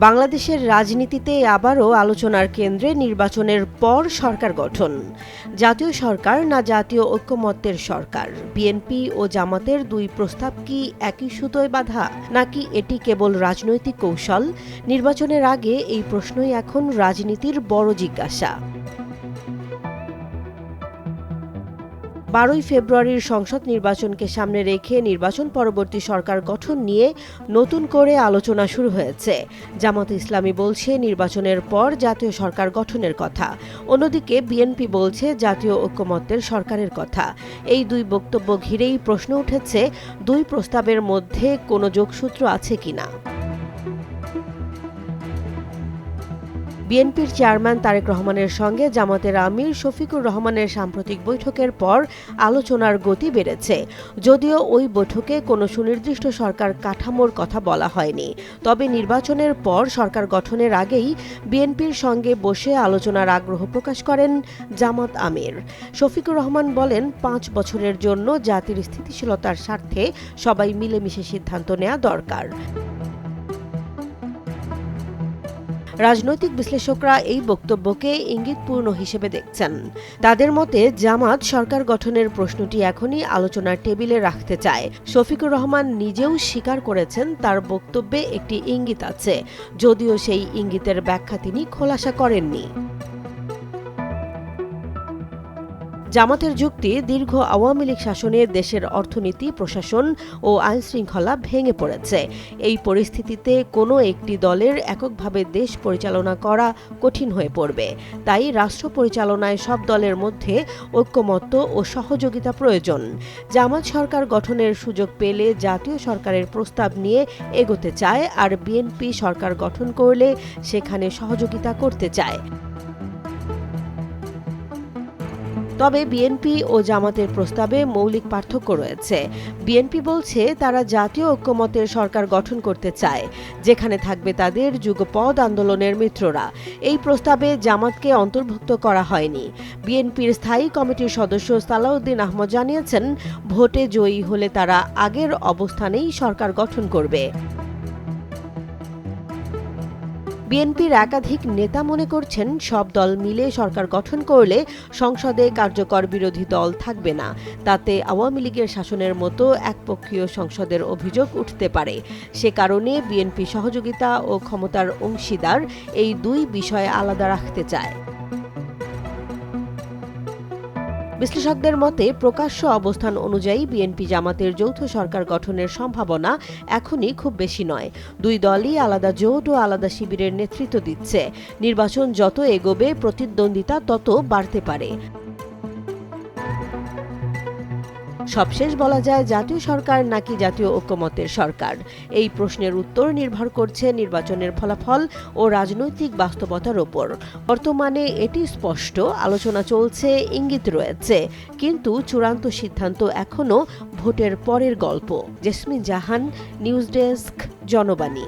বাংলাদেশের রাজনীতিতে আবারও আলোচনার কেন্দ্রে নির্বাচনের পর সরকার গঠন। জাতীয় সরকার না জাতীয় ঐক্যমত্যের সরকার? বিএনপি ও জামাতের দুই প্রস্তাব কি একই সুতোয় বাধা? নাকি এটি কেবল রাজনৈতিক কৌশল? নির্বাচনের আগে এই প্রশ্নই এখন রাজনীতির বড় জিজ্ঞাসা। বারোই ফেব্রুয়ারির সংসদ নির্বাচনকে সামনে রেখে নির্বাচন পরবর্তী সরকার গঠন নিয়ে নতুন করে আলোচনা শুরু হয়েছে। জামাত ইসলামী বলছে, নির্বাচনের পর জাতীয় সরকার গঠনের কথা। অন্যদিকে বিএনপি বলছে, জাতীয় ঐক্যমত্যের সরকারের কথা। এই দুই বক্তব্য ঘিরেই প্রশ্ন উঠেছে, দুই প্রস্তাবের মধ্যে কোনো যোগসূত্র আছে কিনা। বিএনপির চেয়ারম্যান তারেক রহমানের সঙ্গে জামাতের আমির শফিকুর রহমানের সাম্প্রতিক বৈঠকের পর আলোচনার গতি বেড়েছে। যদিও ওই বৈঠকে কোনো সুনির্দিষ্ট সরকার কাঠামোর কথা বলা হয়নি। তবে নির্বাচনের পর সরকার গঠনের আগেই বিএনপির সঙ্গে বসে আলোচনার আগ্রহ প্রকাশ করেন জামাত আমির। শফিকুর রহমান বলেন, পাঁচ বছরের জন্য জাতির স্থিতিশীলতার স্বার্থে সবাই মিলেমিশে সিদ্ধান্ত নেওয়া দরকার। রাজনৈতিক বিশ্লেষকরা এই বক্তব্যকে ইঙ্গিতপূর্ণ হিসেবে দেখছেন। তাদের মতে, জামাত সরকার গঠনের প্রশ্নটি এখনই আলোচনার টেবিলে রাখতে চায়। শফিকুর রহমান নিজেও স্বীকার করেছেন, তার বক্তব্যে একটি ইঙ্গিত আছে। যদিও সেই ইঙ্গিতের ব্যাখ্যা তিনি খোলাসা করেননি। জামাতের যুক্তি, দীর্ঘ আওয়ামী লীগ শাসনে দেশের অর্থনীতি, প্রশাসন ও আইন শৃঙ্খলা ভেঙে পড়েছে। এই পরিস্থিতিতে কোনো একটি দলের এককভাবে দেশ পরিচালনা করা কঠিন হয়ে পড়বে। তাই রাষ্ট্র পরিচালনায় সব দলের মধ্যে ঐক্যমত্য ও সহযোগিতা প্রয়োজন। জামাত সরকার গঠনের সুযোগ পেলে জাতীয় সরকারের প্রস্তাব নিয়ে এগোতে চায় আর বিএনপি সরকার গঠন করলে সেখানে সহযোগিতা করতে চায়। তবে বিএনপি ও জামাতের প্রস্তাবে মৌলিক পার্থক্য রয়েছে। বিএনপি বলছে, তারা জাতীয় ঐক্যমতের সরকার গঠন করতে চায়, যেখানে থাকবে তাদের যুগপদ আন্দোলনের মিত্ররা। এই প্রস্তাবে জামাতকে অন্তর্ভুক্ত করা হয়নি। বিএনপির স্থায়ী কমিটির সদস্য সালাউদ্দিন আহমদ জানিয়েছেন, ভোটে জয়ী হলে তারা আগের অবস্থানেই সরকার গঠন করবে। বিএনপির একাধিক নেতা মনে করছেন সব দল মিলে সরকার গঠন করলে সংসদে কার্যকর বিরোধী দল থাকবে না। তাতে আওয়ামী লীগের শাসনের মতো একপক্ষীয় সংসদের অভিযোগ উঠতে পারে। সে কারণে বিএনপি সহযোগিতা ও ক্ষমতার অংশীদার এই দুই বিষয় আলাদা রাখতে চায়। বিশ্লেষকদের মতে, প্রকাশ্য অবস্থান অনুযায়ী বিএনপি জামাতের যৌথ সরকার গঠনের সম্ভাবনা এখনই খুব বেশি নয়। দুই দলই আলাদা জোট ও আলাদা শিবিরের নেতৃত্ব দিচ্ছে। নির্বাচন যত এগোবে, প্রতিদ্বন্দ্বিতা তত বাড়তে পারে। সবশেষ বলা যায় জাতীয় সরকার নাকি জাতীয় ঐক্যমতের সরকার? এই প্রশ্নের উত্তর নির্ভর করছে নির্বাচনের ফলাফল ও রাজনৈতিক বাস্তবতার ওপর। বর্তমানে এটি স্পষ্ট, আলোচনা চলছে, ইঙ্গিত রয়েছে। কিন্তু চূড়ান্ত সিদ্ধান্ত এখনও ভোটের পরের গল্প। Jesmin Jahan, news desk, Janobani.